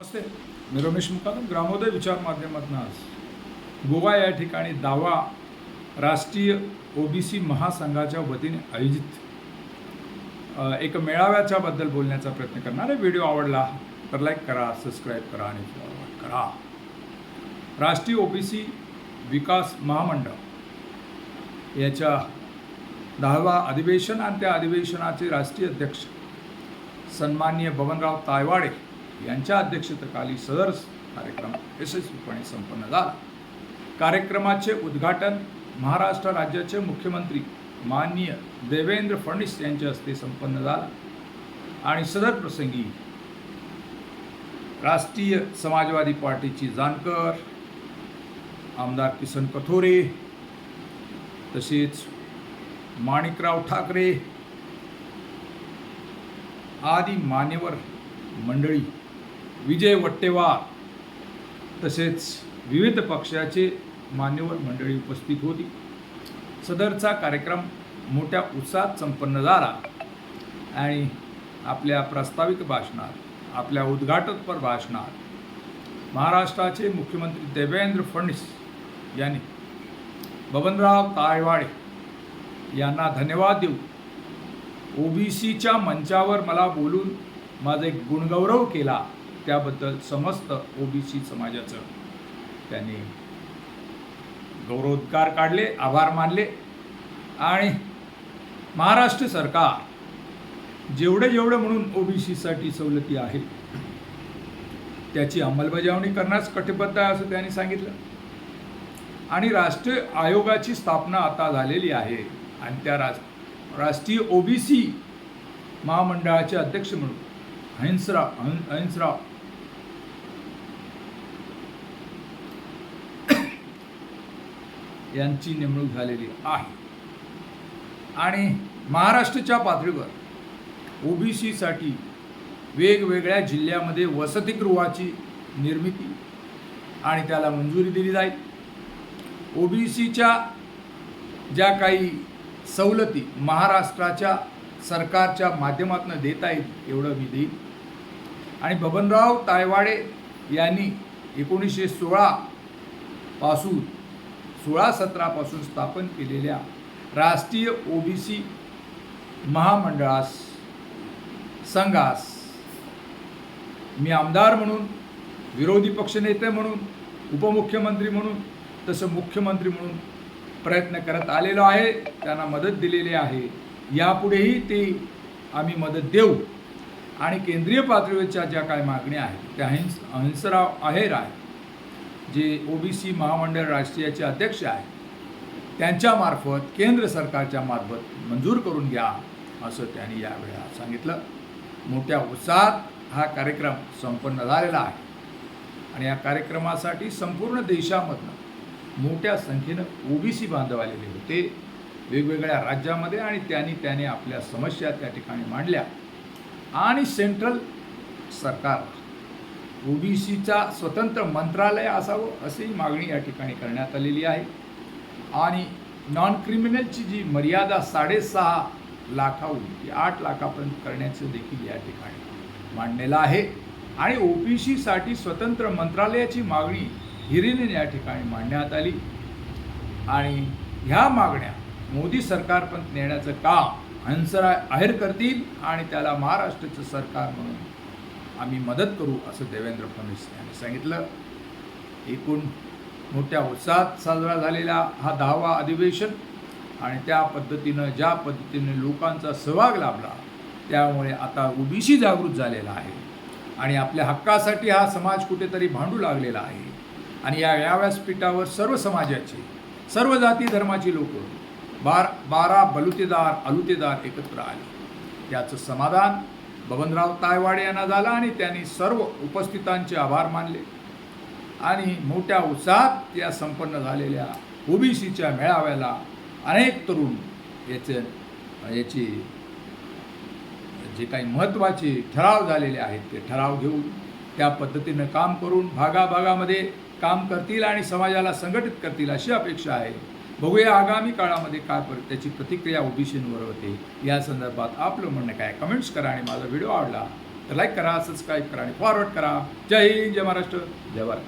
नमस्ते. मी रमेश मुकादम ग्रामोदय विचार माध्यमातून आज गोवा या ठिकाणी दावा राष्ट्रीय ओबीसी महासंघाच्या वतीने आयोजित एक मेळाव्याच्या बद्दल बोलण्याचा प्रयत्न करणार आहे व्हिडिओ आवडला तर लाईक करा सबस्क्राईब करा आणि फॉरवर्ड करा. राष्ट्रीय ओबीसी विकास महामंडळ याच्या दहावा अधिवेशन आणि त्या अधिवेशनाचे राष्ट्रीय अध्यक्ष सन्माननीय बबनराव तायवाडे यांच्या अध्यक्षतेखाली सदर कार्यक्रम यशस्वीपणे संपन्न झाला. कार्यक्रमाचे उद्घाटन महाराष्ट्र राज्याचे मुख्यमंत्री माननीय देवेंद्र फडणवीस यांच्या हस्ते संपन्न झाला. आणि सदर प्रसंगी राष्ट्रीय समाजवादी पार्टीची जानकर आमदार किसन कथोरे तसेच माणिकराव ठाकरे आदी मान्यवर मंडळी विजय वट्टेवार तसेच विविध पक्षाचे मान्यवर मंडळी उपस्थित होती. सदरचा कार्यक्रम मोठ्या उत्साहात संपन्न झाला आणि आपल्या प्रास्ताविक भाषणात आपल्या उद्घाटनपर भाषणात महाराष्ट्राचे मुख्यमंत्री देवेंद्र फडणवीस यांनी बबनराव तायवाडे यांना धन्यवाद देऊ ओबीसीच्या मंचावर मला बोलून माझा एक गुणगौरव केला. त्याबद्दल समस्त ओबीसी समाजाचं त्यांनी गौरवोद्गार काढले आभार मानले. आणि महाराष्ट्र सरकार जेवढे जेवढे म्हणून ओबीसीसाठी सवलती आहे त्याची अंमलबजावणी करण्यास कटिबद्ध आहे असं त्यांनी सांगितलं. आणि राष्ट्रीय आयोगाची स्थापना आता झालेली आहे आणि त्या राज राष्ट्रीय ओबीसी महामंडळाचे अध्यक्ष म्हणून हंसराव हं यांची नेमणूक झालेली आहे. आणि महाराष्ट्राच्या पातळीवर ओबीसीसाठी वेगवेगळ्या जिल्ह्यामध्ये वसतिगृहाची निर्मिती आणि त्याला मंजुरी दिली जाईल. ओबीसीच्या ज्या काही सवलती महाराष्ट्राच्या सरकारच्या माध्यमातून देता येईल एवढं मी देईन. आणि बबनराव तायवाडे यांनी एकोणीसशे सोळा पासून सोळा सतरापासून स्थापन केलेल्या राष्ट्रीय ओबीसी महामंडळास संघास मी आमदार म्हणून विरोधी पक्षनेते म्हणून उपमुख्यमंत्री म्हणून तसं मुख्यमंत्री म्हणून प्रयत्न करत आलेलो आहे त्यांना मदत दिलेली आहे. यापुढेही ते आम्ही मदत देऊ. आणि केंद्रीय पातळीवरच्या ज्या काही मागण्या आहेत त्या हंस हंसराव आहेर आहे जे ओ बी सी महामंडळ राष्ट्रीयाचे अध्यक्ष आहेत त्यांच्यामार्फत केंद्र सरकारच्या मार्फत मंजूर करून घ्या असं त्यांनी यावेळेला सांगितलं. मोठ्या उत्साहात हा कार्यक्रम संपन्न झालेला आहे. आणि या कार्यक्रमासाठी संपूर्ण देशामधनं मोठ्या संख्येनं ओबीसी बांधव आलेले होते. वेगवेगळ्या राज्यामध्ये आणि त्यांनी त्याने आपल्या समस्या त्या ठिकाणी मांडल्या. आणि सेंट्रल सरकार ओबीसीचा स्वतंत्र मंत्रालय असावं अशी मागणी या ठिकाणी करण्यात आलेली आहे. आणि नॉन क्रिमिनलची जी मर्यादा साडेसहा लाखाहून ती आठ लाखापर्यंत करण्याचं देखील या ठिकाणी मांडलेलं आहे. आणि ओबीसीसाठी स्वतंत्र मंत्रालयाची मागणी हिरेने या ठिकाणी मांडण्यात आली. आणि ह्या मागण्या मोदी सरकारपर्यंत नेण्याचं काम हंसराय आहेर करतील आणि त्याला महाराष्ट्राचं सरकार म्हणून आम्ही मदत करू असं देवेंद्र फडणवीस यांनी सांगितलं. एकूण मोठ्या उत्साहात साजरा झालेला हा दहावा अधिवेशन आणि त्या पद्धतीनं ज्या पद्धतीने लोकांचा सहभाग लाभला त्यामुळे आता ओबीसी जागृत झालेला आहे. आणि आपल्या हक्कासाठी हा समाज कुठेतरी भांडू लागलेला आहे. आणि या व्यासपीठावर सर्व समाजाचे सर्व जाती धर्माची लोक बार बारा बलुतेदार अलुतेदार एकत्र आले. याचं समाधान बबनराव तायवाडे यांना झाला आणि त्यांनी सर्व उपस्थितांचे आभार मानले. आणि मोठ्या उत्साहात या संपन्न झालेल्या ओबीसीच्या मेळाव्याला अनेक तरुण याचे याची जे काही महत्त्वाचे ठराव झालेले आहेत ते ठराव घेऊन त्या पद्धतीनं काम करून भागाभागामध्ये काम करतील आणि समाजाला संघटित करतील अशी अपेक्षा आहे. बघूया आगामी काळामध्ये काय पर त्याची प्रतिक्रिया ओबीसींवर होते या संदर्भात आपलं म्हणणं काय? कमेंट्स करा आणि माझा व्हिडिओ आवडला तर लाईक करा सबस्क्राईब करा आणि फॉरवर्ड करा. जय हिंद जय महाराष्ट्र जय भारत.